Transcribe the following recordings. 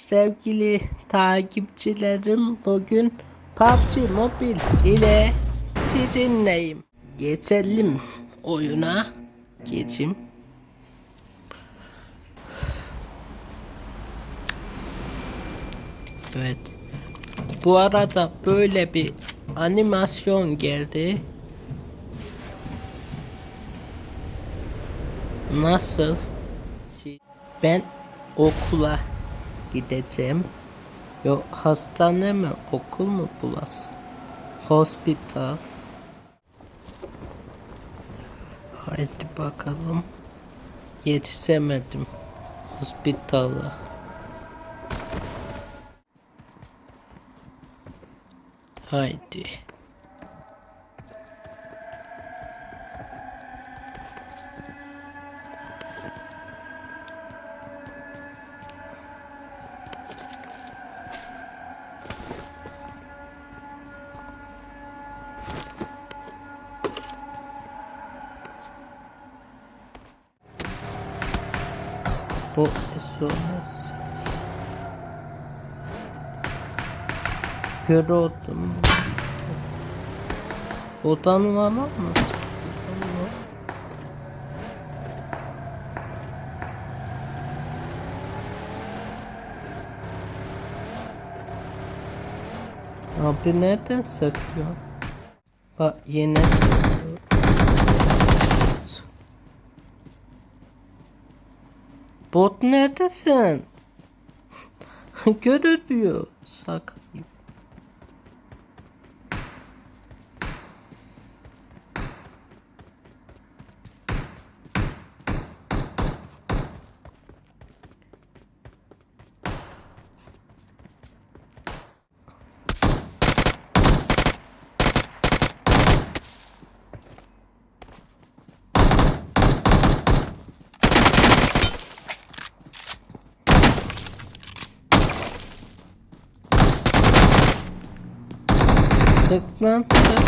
sevgili takipçilerim bugün PUBG Mobile ile sizinleyim. Geçelim oyuna. Geçim. Evet. Bu arada böyle bir animasyon geldi. Nasıl? Ben okula gideceğim. Yok hastane mi okul mu burası? Hospital. Haydi bakalım. Yetişemedim. Hospitala. Haydi. Bu SOS. Gördüm. Odan var mı? Abi nereden sıkıyor? Bak sıkıyor. Bot neredesin? Görülmüyor. Sakayım. Sık lan sık.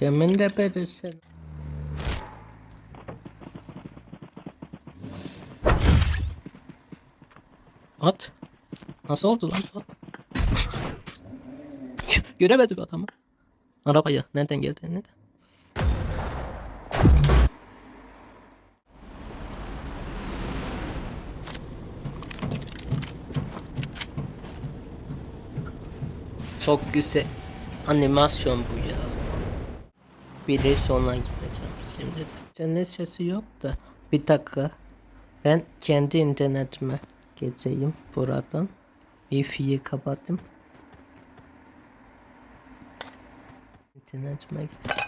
Demin de berisin. At. Nasıl oldu lan bu? Göremedim adamı. Arabaya nereden geldi nereden? Çok güzel animasyon bu ya. Biri sonra gideceğim şimdi. İnternet sesi yok da bir dakika. Ben kendi internetime geçeyim buradan. Wi-Fi'yi kapattım. İnternetime geçeyim.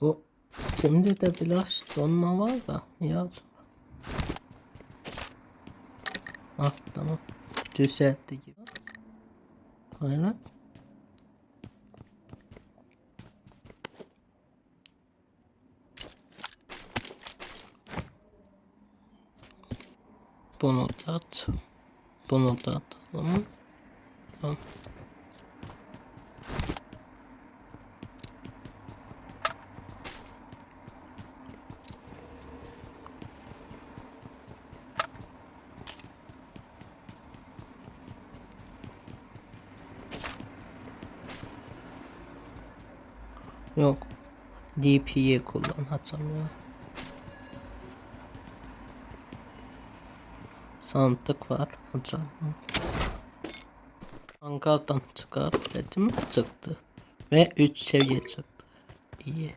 Bu şimdi de biraz donma var da ya. Ah tamam. Düzeltti gibi. Hayır. Bunu da at. Bunu da atalım. Yok. DP'yi kullanacağım ya. Sandık var. Hocam. Hangardan çıkar dedim çıktı. Ve 3 seviye çıktı. İyi.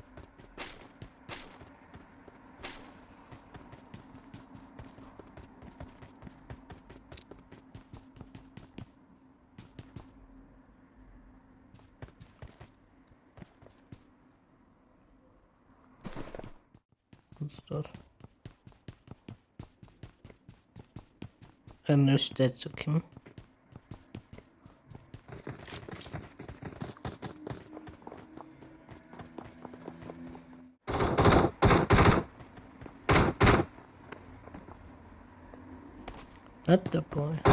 tutar. En üstte çıkayım. At the point.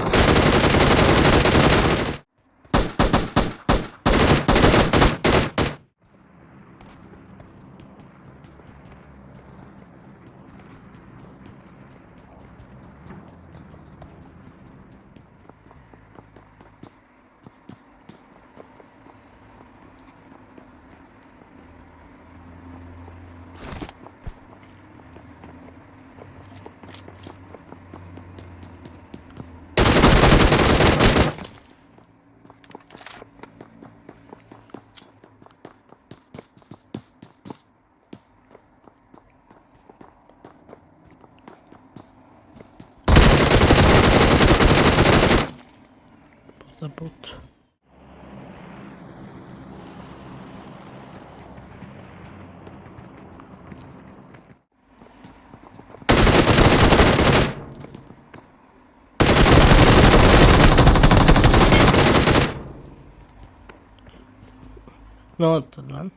Ne oldu lan?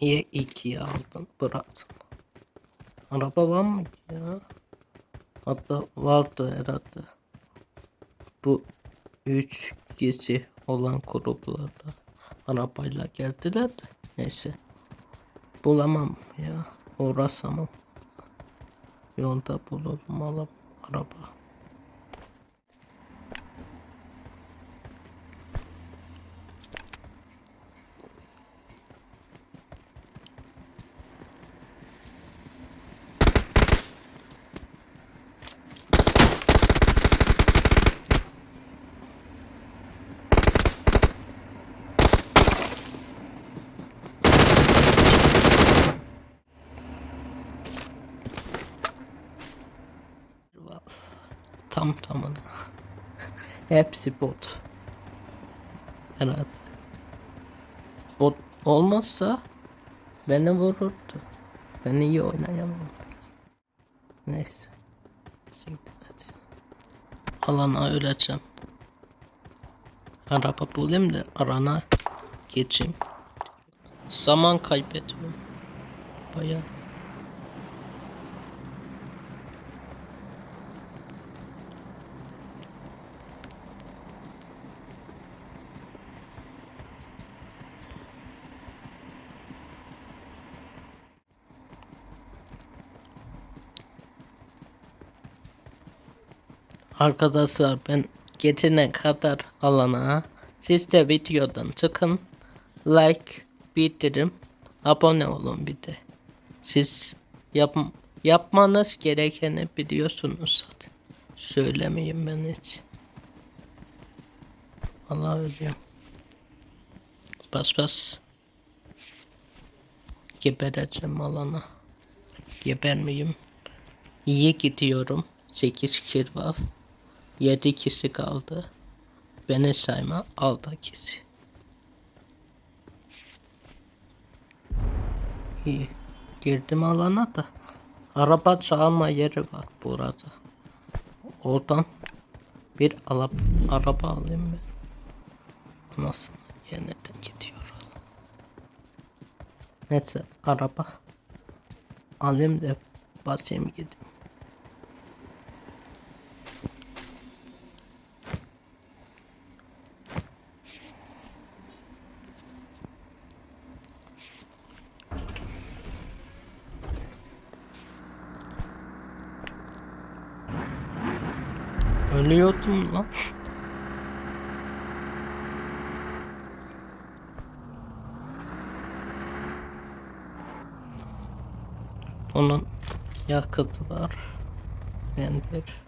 Niye ikiye aldın bıraktım. Araba var mı ya? Hatta vardı herhalde. Bu üç kişi olan gruplarda arabayla geldiler de neyse. Bulamam ya. Uğraşamam. Yolda bulurum alıp araba. Hepsi bot. Herhalde. Bot olmazsa beni vururdu. Ben iyi oynayamam. Neyse. Siktir et. Alana öleceğim. Araba bulayım da arana geçeyim. Zaman kaybediyorum. Bayağı. Arkadaşlar ben geçene kadar alana siz de videodan çıkın. Like, bildirim, abone olun bir de. Siz yap, yapmanız gerekeni biliyorsunuz zaten. Söylemeyeyim ben hiç. Allah ölüyorum. Bas bas. Gebereceğim alana. Geber miyim? İyi gidiyorum. 8 kill. 7 kişi kaldı. Beni sayma 6 kişi. İyi. Girdim alana da. Araba çalma yeri var burada. Oradan bir alıp araba alayım ben. Nasıl yeniden gidiyor. Neyse araba alayım da basayım gideyim. Ölüyordum lan. Onun yakıtı var. Ben bir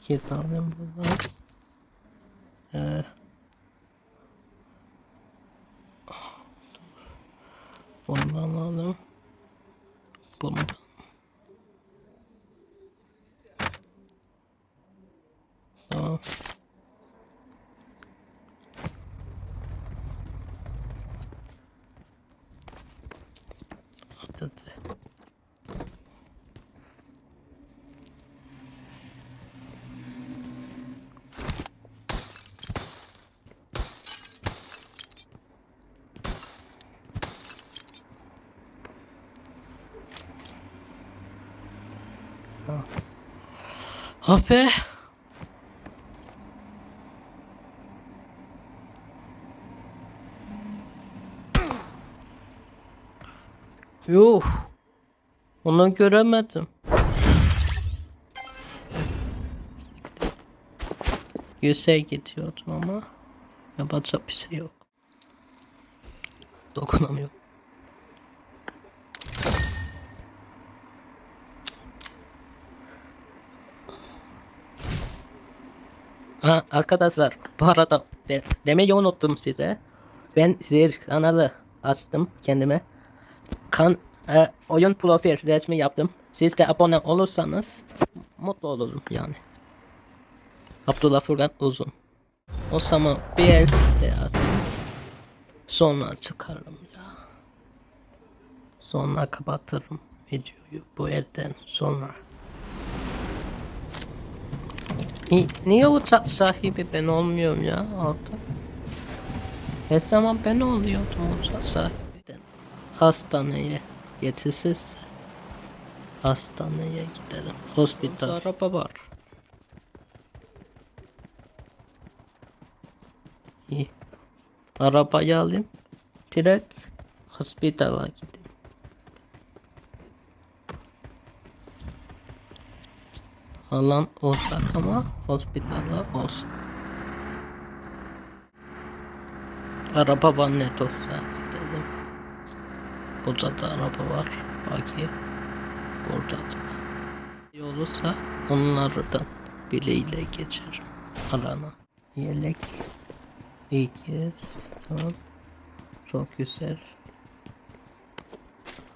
iki tane burada. Ee, bundan alayım. Bundan. Tamam. Hadi. Ah be. Yuh. Onu göremedim. Yüze gidiyordum ama yapacak bir şey yok. Dokunamıyorum. Ha, arkadaşlar bu arada de, demeyi unuttum size. Ben zehir kanalı açtım kendime. Kan e, oyun profil resmi yaptım. Siz de abone olursanız mutlu olurum yani. Abdullah Furkan Uzun. O zaman bir el de atayım. Sonra çıkarım ya. Sonra kapatırım videoyu bu elden sonra. Ni niye uçak sahibi ben olmuyorum ya orada? Her zaman ben oluyordum uçak sahibi. Hastaneye yetişirse hastaneye gidelim. Hospital. Araba var. İyi. Arabayı alayım. Direkt hospitala gideyim. Alan olacak ama hospitala olsun. Araba var ne olsa gidelim. Burada da araba var. Baki. Burada da. İyi olursa onlardan biriyle geçerim. Arana. Yelek. İkiz. Tamam. Çok güzel.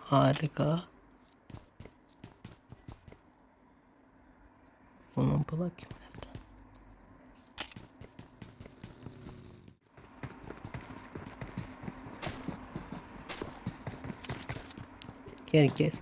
Harika. Bunu bırak nerede? Gel gel.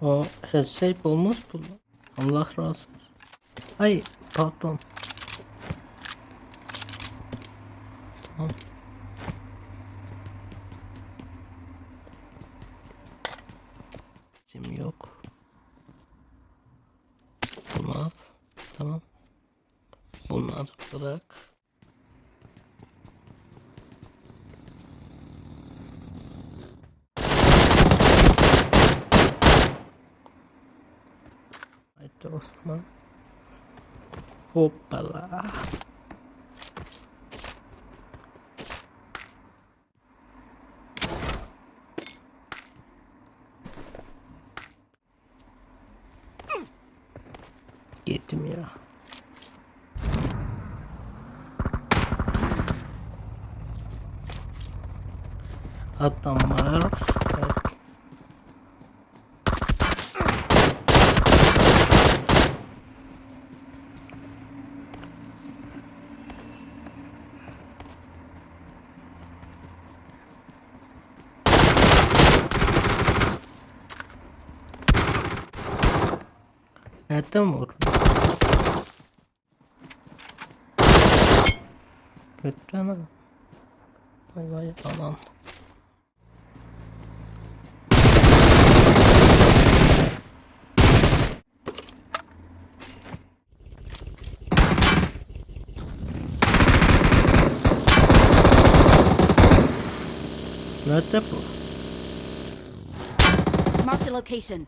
O şey bulmuş bu. Allah razı olsun. Ay pardon. Tamam. Sim yok. Bunu al. Tamam. Bunları bırak. Haydi o zaman. Hoppala. Yedim ya. Adamlar. Evet. Nereden vurdun? Götüreme. Vay vay anam. Nerede bu? Marked a location.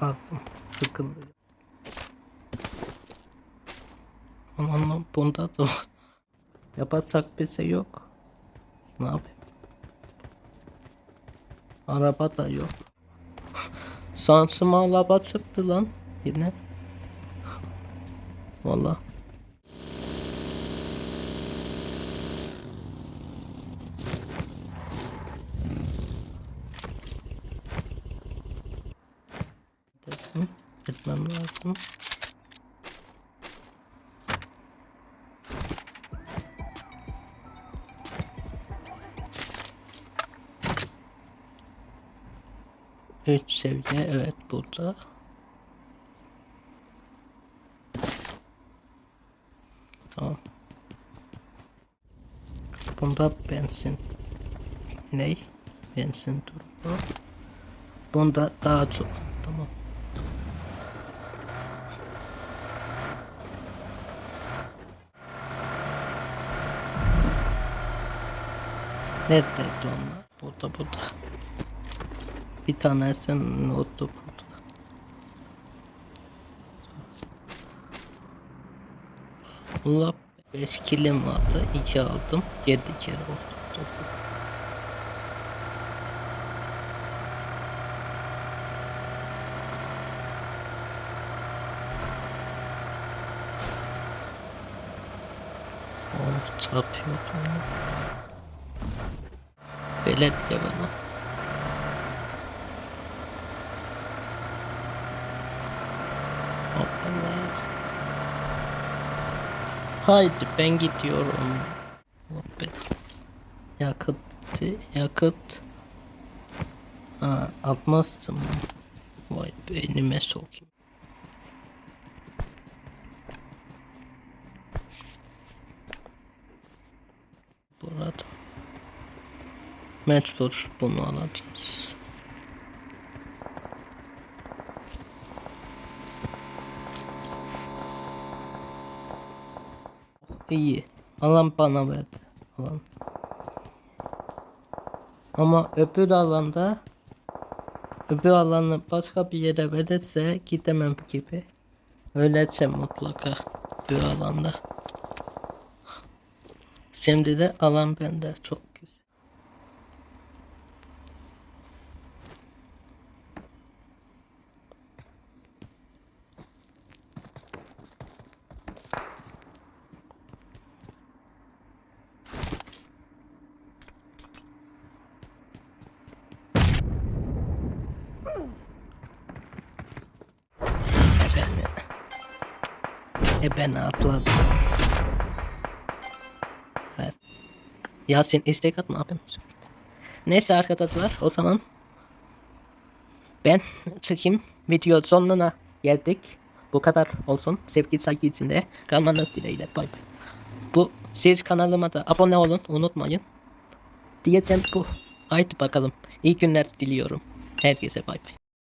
Aldım. Sıkıldı. Aman bunda da var. Bir şey yok. Ne yapayım? Araba da yok. Sansıma araba çıktı lan. Yine. Valla. 3 seviye evet burada. Tamam. Bunda benzin. Ney? Benzin durumu. Bunda daha çok. Tamam. Nerede onlar? Burada burada. Bir tanesinin notu burada. Bunlar 5 kilim vardı. 2 aldım. 7 kere oldu topu. Of çarpıyordum. Belediye bana. Hoppala. Haydi ben gidiyorum. Yakıt, yakıt. Ha, atmazdım. Vay beynime sokayım. Burada. Mecbur bunu alacağız. İyi. Alan bana verdi. Alan. Ama öbür alanda öbür alanı başka bir yere verirse gidemem gibi. Öleceğim mutlaka öbür alanda. Şimdi de alan bende çok güzel. Efendim. E ben atladım. Evet. Yasin istek atma abim. Neyse arkadaşlar o zaman ben çıkayım. Video sonuna geldik. Bu kadar olsun. Sevgi saygı içinde kalmanız dileğiyle. Bay bay. Bu siz kanalıma da abone olun unutmayın. Diyeceğim bu. Haydi bakalım. İyi günler diliyorum. Herkese bay bay.